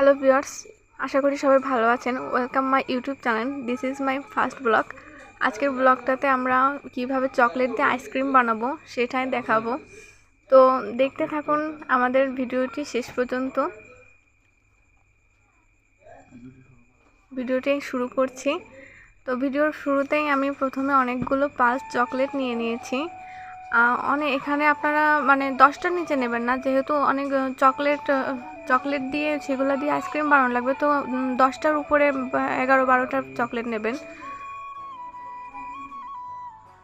Hello viewers আশা করি সবাই ভালো আছেন। Welcome my YouTube channel this is my first blog আজকের ব্লগটাতে আমরা কীভাবে চকলেট দিয়ে আইসক্রিম বানাবো সেটাই দেখাবো। তো দেখতে থাকুন আমাদের ভিডিওটি শেষ পর্যন্ত। ভিডিওটি শুরু করছি। তো ভিডিওর শুরুতেই আমি প্রথমে অনেকগুলো পালস চকলেট নিয়ে নিয়েছি। অনেক এখানে আপনারা মানে দশটার নিচে নেবেন না, যেহেতু অনেক চকলেট চকলেট দিয়ে, সেগুলো দিয়ে আইসক্রিম বানানো লাগবে। তো দশটার উপরে এগারো বারোটার চকলেট নেবেন।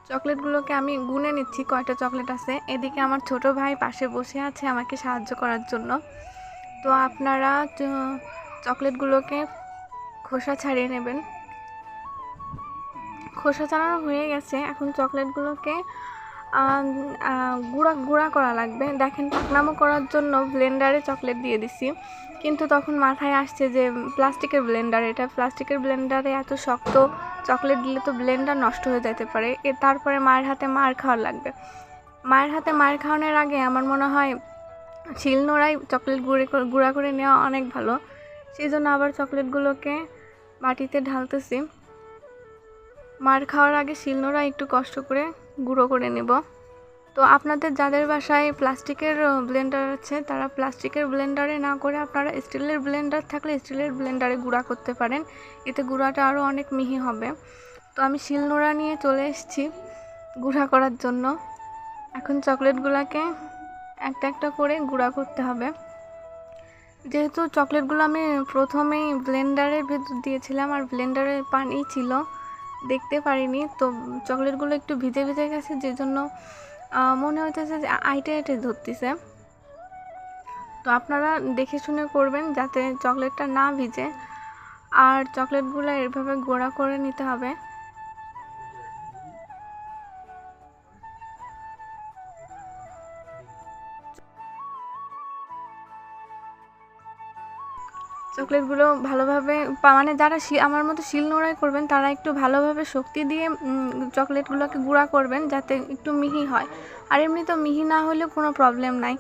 চকলেটগুলোকে আমি গুনে নিচ্ছি, কয়টা চকলেট আছে। এদিকে আমার ছোট ভাই পাশে বসে আছে আমাকে সাহায্য করার জন্য। তো আপনারা চকলেটগুলোকে খোসা ছাড়িয়ে নেবেন। খোসা ছাড়ানো হয়ে গেছে। এখন চকলেটগুলোকে গুঁড়া গুঁড়া করা লাগবে। দেখেন, পাকনামো করার জন্য ব্লেন্ডারে চকলেট দিয়ে দিছি। কিন্তু তখন মাথায় আসছে যে প্লাস্টিকের ব্লেন্ডার, এটা প্লাস্টিকের ব্লেন্ডারে এত শক্ত চকলেট দিলে তো ব্লেন্ডার নষ্ট হয়ে যেতে পারে। এ, তারপরে মায়ের হাতে মার খাওয়ার লাগবে। মায়ের হাতে মার খাওয়ানোর আগে আমার মনে হয় শিলনোড়ায় চকলেট গুঁড়ে গুঁড়া করে নেওয়া অনেক ভালো। সেই জন্য আবার চকলেটগুলোকে বাটিতে ঢালতেছি। মার খাওয়ার আগে শিলনোড়া একটু কষ্ট করে গুঁড়ো করে নেব। তো আপনাদের যাদের বাসায় প্লাস্টিকের ব্লেন্ডার আছে, তারা প্লাস্টিকের ব্লেন্ডারে না করে আপনারা স্টিলের ব্লেন্ডার থাকলে স্টিলের ব্লেন্ডারে গুঁড়া করতে পারেন। এতে গুঁড়াটা আরও অনেক মিহি হবে। তো আমি শিলনোড়া নিয়ে চলে এসেছি গুঁড়া করার জন্য। এখন চকলেটগুলোকে একটা একটা করে গুঁড়া করতে হবে। যেহেতু চকলেটগুলো আমি প্রথমেই ব্লেন্ডারের ভেতর দিয়েছিলাম, আর ব্লেন্ডারে পানি ছিল দেখতে পারিনি। তো চকলেটগুলো একটু ভিজে ভিজে গেছে যে জন্য মনে হইতেছে যে আইটে আইটে ধরতেছে। তো আপনারা দেখে শুনে করবেন যাতে চকলেটটা না ভিজে। আর চকলেটগুলো এভাবে গোড়া করে নিতে হবে। চকলেটগুলো ভালোভাবে মানে যারা আমার মতো শিল নোড়াই করবেন, তারা একটু ভালোভাবে শক্তি দিয়ে চকলেটগুলোকে গুঁড়া করবেন যাতে একটু মিহি হয়। আর এমনি তো মিহি না হলেও কোনো প্রবলেম নাই,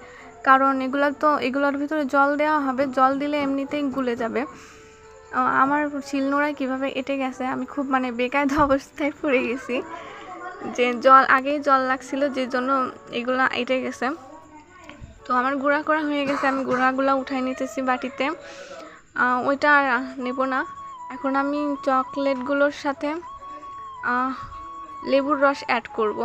কারণ এগুলো তো, এগুলোর ভিতরে জল দেওয়া হবে, জল দিলে এমনিতেই গুলে যাবে। আমার শিল নোড়ায় কীভাবে এটে গেছে, আমি খুব মানে বেকায়দা অবস্থায় পড়ে গেছি। যে জল, আগেই জল লাগছিল, যে জন্য এগুলো এটে গেছে। তো আমার গুঁড়া করা হয়ে গেছে, আমি গুঁড়াগুলো উঠাই নিতেছি বাটিতে। ওইটা আর নেব না। এখন আমি চকলেটগুলোর সাথে লেবুর রস অ্যাড করব।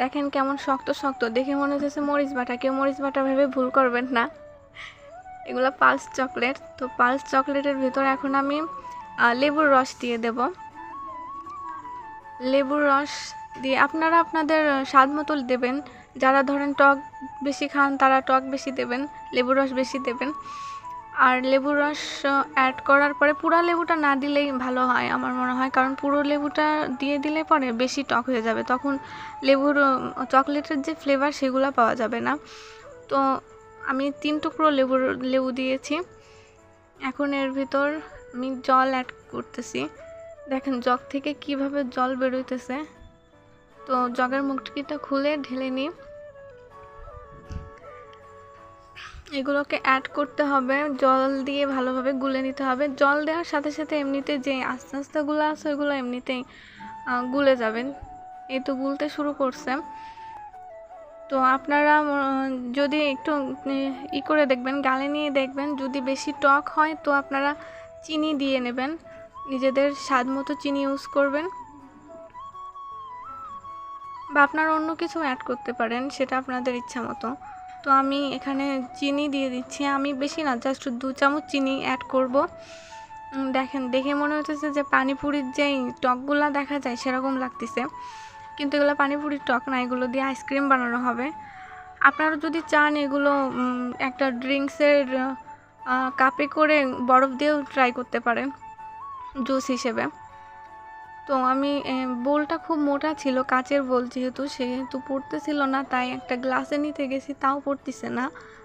দেখেন কেমন শক্ত শক্ত। দেখে মনে হচ্ছে মরিচ বাটা। কেউ মরিচ বাটা ভেবে ভুল করবেন না। এগুলো পালস চকলেট। তো পালস চকলেটের ভিতরে এখন আমি লেবুর রস দিয়ে দেব। লেবুর রস দিয়ে আপনারা আপনাদের স্বাদ মতো দেবেন। যারা ধরেন টক বেশি খান, তারা টক বেশি দেবেন, লেবুর রস বেশি দেবেন। আর লেবুর রস অ্যাড করার পরে পুরা লেবুটা না দিলেই ভালো হয় আমার মনে হয়। কারণ পুরো লেবুটা দিয়ে দিলে পরে বেশি টক হয়ে যাবে। তখন লেবুর চকলেটের যে ফ্লেভার সেগুলো পাওয়া যাবে না। তো আমি তিন টুকরো লেবুর, লেবু দিয়েছি। এখন এর ভিতর আমি জল অ্যাড করতেছি। দেখেন জগ থেকে কীভাবে জল বেরোইতেছে। তো জগের মুখটিটা খুলে ঢেলে নিই। এগুলোকে অ্যাড করতে হবে। জল দিয়ে ভালোভাবে গুলে নিতে হবে। জল দেওয়ার সাথে সাথে এমনিতে যে আস্তে আস্তেগুলো আছে, ওইগুলো এমনিতেই গুলে যাবেন। এই তো গুলতে শুরু করছে। তো আপনারা যদি একটু ই করে দেখবেন, গালে নিয়ে দেখবেন, যদি বেশি টক হয়, তো আপনারা চিনি দিয়ে নেবেন। নিজেদের স্বাদ মতো চিনি ইউজ করবেন। বা আপনারা অন্য কিছু অ্যাড করতে পারেন, সেটা আপনাদের ইচ্ছা মতো। তো আমি এখানে চিনি দিয়ে দিচ্ছি। আমি বেশি না জাস্ট দু চামচ চিনি অ্যাড করব। দেখেন, দেখে মনে হচ্ছে যে পানিপুরির যেই টকগুলা দেখা যায় সেরকম লাগতেছে। কিন্তু এগুলো পানিপুরির টক না, এগুলো দিয়ে আইসক্রিম বানানো হবে। আপনারা যদি চান এগুলো একটা ড্রিঙ্কসের কাপে করে বরফ দিয়েও ট্রাই করতে পারেন জুস হিসেবে। তো আমি বোলটা খুব মোটা ছিল, কাচের বোল যেহেতু, সেহেতু পড়তেছিল না, তাই একটা গ্লাসে নিতে গেছি, তাও পড়তেছে না।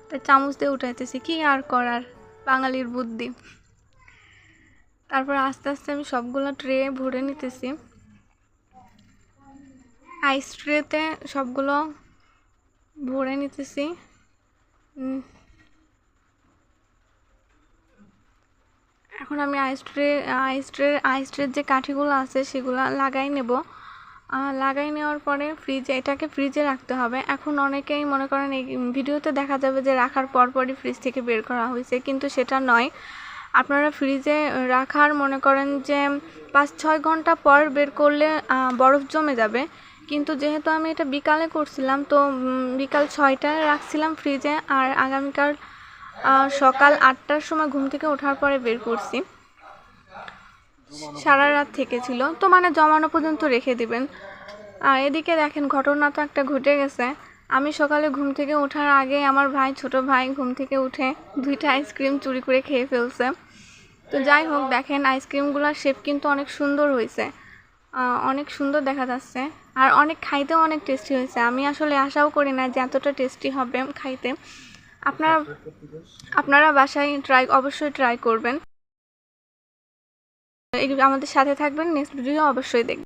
তাই চামচ দিয়ে উঠাইতেছি, কি আর করার, বাঙালির বুদ্ধি। তারপর আস্তে আস্তে আমি সবগুলো ট্রে ভরে নিতেছি। আইস ট্রেতে সবগুলো ভরে নিতেছি। এখন আমি আইস ট্রে আইস ট্রে আইস ট্রের যে কাঠিগুলো আছে সেগুলো লাগাই নেব। লাগাই নেওয়ার পরে ফ্রিজে এটাকে ফ্রিজে রাখতে হবে। এখন অনেকেই মনে করেন এই ভিডিওতে দেখা যাবে যে রাখার পরপরই ফ্রিজ থেকে বের করা হয়েছে, কিন্তু সেটা নয়। আপনারা ফ্রিজে রাখার মনে করেন যে পাঁচ ছয় ঘণ্টা পর বের করলে বরফ জমে যাবে। কিন্তু যেহেতু আমি এটা বিকালে করছিলাম, তো বিকাল ছয়টায় রাখছিলাম ফ্রিজে আর আগামীকাল সকাল আটটার সময় ঘুম থেকে ওঠার পরে বের করছি। সারা রাত থেকে ছিল তো মানে জমানো পর্যন্ত রেখে দিবেন। এদিকে দেখেন, ঘটনা তো একটা ঘটে গেছে। আমি সকালে ঘুম থেকে ওঠার আগে আমার ভাই, ছোট ভাই ঘুম থেকে উঠে দুইটা আইসক্রিম চুরি করে খেয়ে ফেলছে। তো যাই হোক, দেখেন, আইসক্রিমগুলোর শেপ কিন্তু অনেক সুন্দর হয়েছে। অনেক সুন্দর দেখা যাচ্ছে। আর অনেক খাইতেও অনেক টেস্টি হয়েছে। আমি আসলে আশাও করি না যে এতটা টেস্টি হবে খাইতে। আপনারা আপনারা বাসায় ট্রাই অবশ্যই ট্রাই করবেন। আমাদের সাথে থাকবেন নেক্সট ভিডিও অবশ্যই দেখবেন।